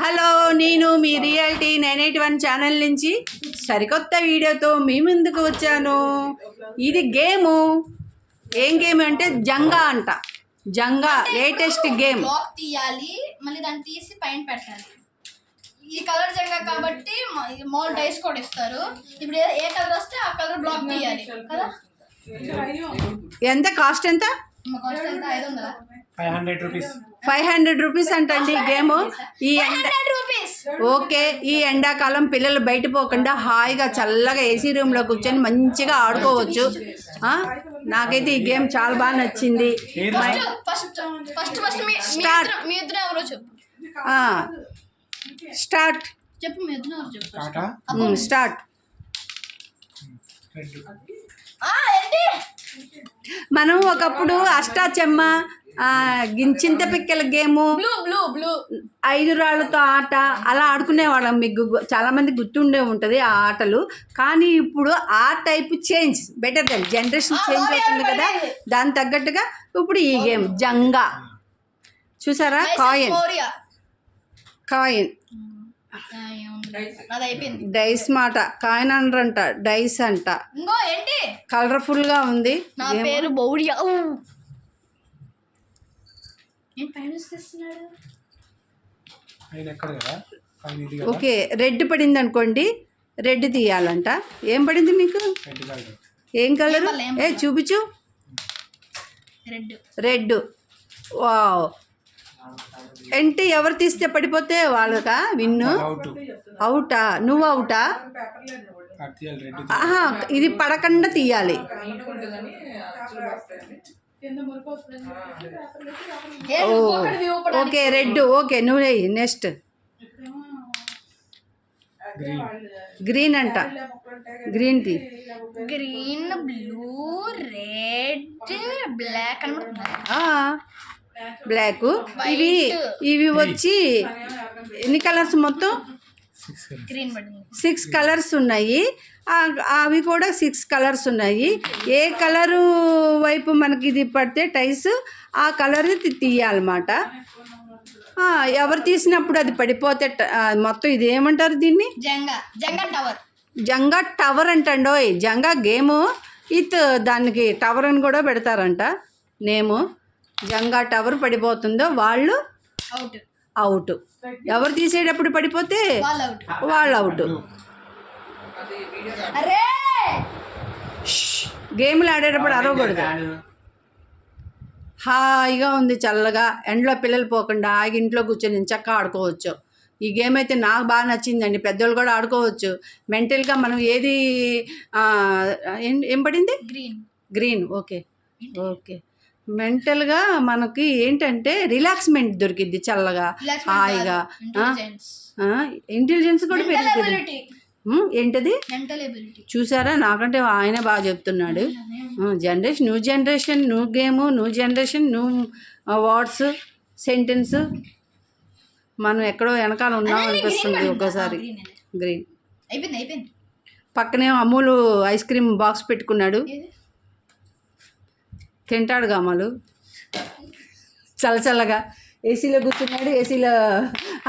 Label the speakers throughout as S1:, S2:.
S1: Hello నేను మీ reality nine eight one channel నుంచి సరికొత్త వీడియోతో మీ ముందుకు వచ్చాను. ఇది గేము. ఏం గేమ్ అంటే జంగా అంట. జంగా లేటెస్ట్ గేమ్
S2: బ్లాక్ తీయాలి మళ్ళీ దాన్ని తీసి పైన పెట్టాలి. ఈ కలర్ జంగా కాబట్టి మాల్ డైస్ కూడా ఇస్తారు. ఇప్పుడు ఏ- కలర్ వస్తే ఆ కలర్ బ్లాక్ తీయాలి. కదా?
S1: ఎంత కాస్ట్ ఎంత?
S2: కాస్ట్ ఎంత? ఐదు వందల.
S3: Five hundred rupees
S1: five hundred rupees అంటండి ఈ గేమ్ ఈ ఓకే ఈ ఎండాకాలం పిల్లలు బయట పోకుండా హాయిగా చల్లగా ఏసీ రూమ్లో కూర్చొని మంచిగా ఆడుకోవచ్చు. ఆ? నాకైతే ఈ గేమ్ చాలా బాగా నచ్చింది. మై-
S2: ఫస్ట్ ఫస్ట్ ఫస్ట్ మీ మీ
S1: Start.
S2: ఇద్దరు మీ ఇద్దరు ఎవరో చెప్పు.
S1: ఆ. స్టార్ట్
S2: చెప్పు మీ ఇద్దరు ఎవరు చెప్పు
S3: టాటా
S1: ఉమ్, స్టార్ట్
S2: ఏంటి?
S1: మనం ఒకప్పుడు అష్టాచెమ్మ ఆ, గిన్- చింతపిక్కల గేము.
S2: Blue blue blue.
S1: ఐదు రాళ్ళతో ఆట అలా ఆడుకునేవాళ్ళం మీకు గు- చాలా మంది గుర్తుండే ఉంటుంది ఆ ఆటలు. కానీ ఇప్పుడు ఆ type change better then generation change అవుతుంది కదా. దాని తగ్గట్టుగా ఇప్పుడు ఈ గేమ్ జంగా. చూసారా? కాయిన్. కాయిన్. డైస్ మాట. కాయిన్ అనరంట డైస్ అంట.
S2: ఇంకో ఏంటి?
S1: కలర్ఫుల్గా ఉంది
S2: నా పేరు బౌడియా. ఏం పైన
S1: ఓకే రెడ్ పడింది అనుకోండి రెడ్ తీయాలంట. ఏం పడింది మీకు?
S3: Red colour.
S1: ఏం కలరు?
S2: ఏం
S1: చూపించు.
S2: రెడ్.
S1: రెడ్. వావ్. అంటే ఎవరు తీస్తే పడిపోతే వాళ్ళకా? విన్ను?
S3: అవుట్.
S1: అవుటా. నువ్వు అవుటా? ఇది పడకుండా తీయాలి. ఓకే రెడ్ ఓకే నువ్వు నెక్స్ట్.
S3: గ్రీన్.
S1: అంట. Green tea.
S2: Green blue red black
S1: black. ఇవి ఇవి వచ్చి ఎన్ని కలర్స్ మొత్తం
S3: సిక్స్
S1: కలర్స్ ఉన్నాయి. అవి కూడా సిక్స్ కలర్స్ ఉన్నాయి. ఏ కలరు వైపు మనకి ఇది పడితే టైస్ ఆ కలర్ తీయాలన్నమాట. ఎవరు తీసినప్పుడు అది పడిపోతే మొత్తం ఇది ఏమంటారు దీన్ని?
S2: Jenga Jenga tower.
S1: Jenga tower అంటండోయ్ Jenga game. ఇత్ దానికి టవర్ అని కూడా పెడతారంట. నేము. జంగా టవర్ పడిపోతుందో వాళ్ళు
S2: అవుట్
S1: అవుట్ ఎవరు తీసేటప్పుడు పడిపోతే
S2: వాళ్ళు అవుట్
S1: వాళ్ళు అవుట్
S2: అరే!
S1: గేమ్లు ఆడేటప్పుడు అరవకూడదు. హాయిగా ఉంది చల్లగా ఎండలో పిల్లలు పోకుండా హాయిగా ఇంట్లో కూర్చొని చక్కగా ఆడుకోవచ్చు. ఈ గేమ్ అయితే నాకు బాగా నచ్చిందండి పెద్దోళ్ళు కూడా ఆడుకోవచ్చు. మెంటల్గా మనం ఏది ఏం పడింది?
S2: గ్రీన్.
S1: Green okay. ఓకే. మెంటల్గా మనకి ఏంటంటే రిలాక్స్మెంట్ దొరికిద్ది చల్లగా హాయిగా
S2: ఇంటెలిజెన్స్.
S1: కూడా పెరుగుతుంది. ఏంటది? చూసారా? నాకంటే ఆయన బాగా చెప్తున్నాడు. Generation new generation new game new generation new words sentence మనం ఎక్కడో వెనకాల ఉన్నాం అనిపిస్తుంది ఒక్కోసారి. గ్రీన్
S2: అయిపోయింది అయిపోయింది.
S1: పక్కనే అమూలు ఐస్ క్రీమ్ బాక్స్ పెట్టుకున్నాడు. తింటాడు అమలు చల్లచల్లగా ఏసీలో కూర్చున్నాడు ఏసీలో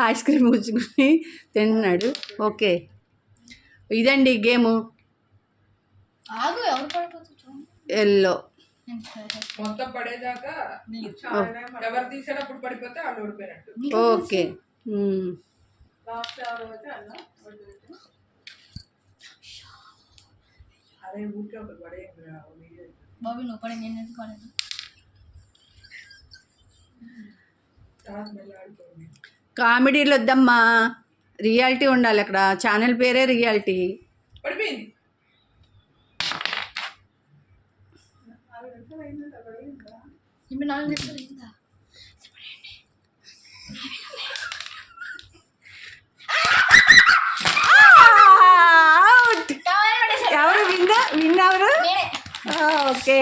S1: ఐస్ క్రీమ్ కూర్చుని తింటున్నాడు ఓకే. ఇదండి గేము. ఎల్లో.
S4: మొత్తం పడేదాకా ఎవరు తీసేటప్పుడు పడిపోతే వాళ్ళు ఓడిపోయినట్టు.
S1: ఓకే.
S4: అదే ఊరికే ఒకటి పడేయండి వీడియో.
S2: బాబీ నువ్వు పడి నేను ఎందుకు పడేది
S4: తర్వాత మళ్ళీ ఆడుకోండి
S1: కామెడీలు వద్దమ్మా. రియాలిటీ ఉండాలి అక్కడ. ఛానల్ పేరే రియాలిటీ. ఎవరు విన్నా విన్ ఎవరు
S2: నేనే
S1: ఓకే.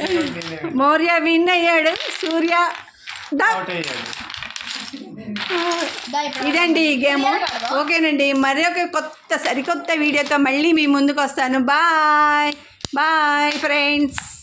S1: మౌర్య విన్ అయ్యాడు. సూర్య ఇదండి ఈ గేమ్? ఓకేనండి. మరి ఒక కొత్త సరికొత్త వీడియోతో మళ్ళీ మీ ముందుకు వస్తాను. బాయ్. Bye friends.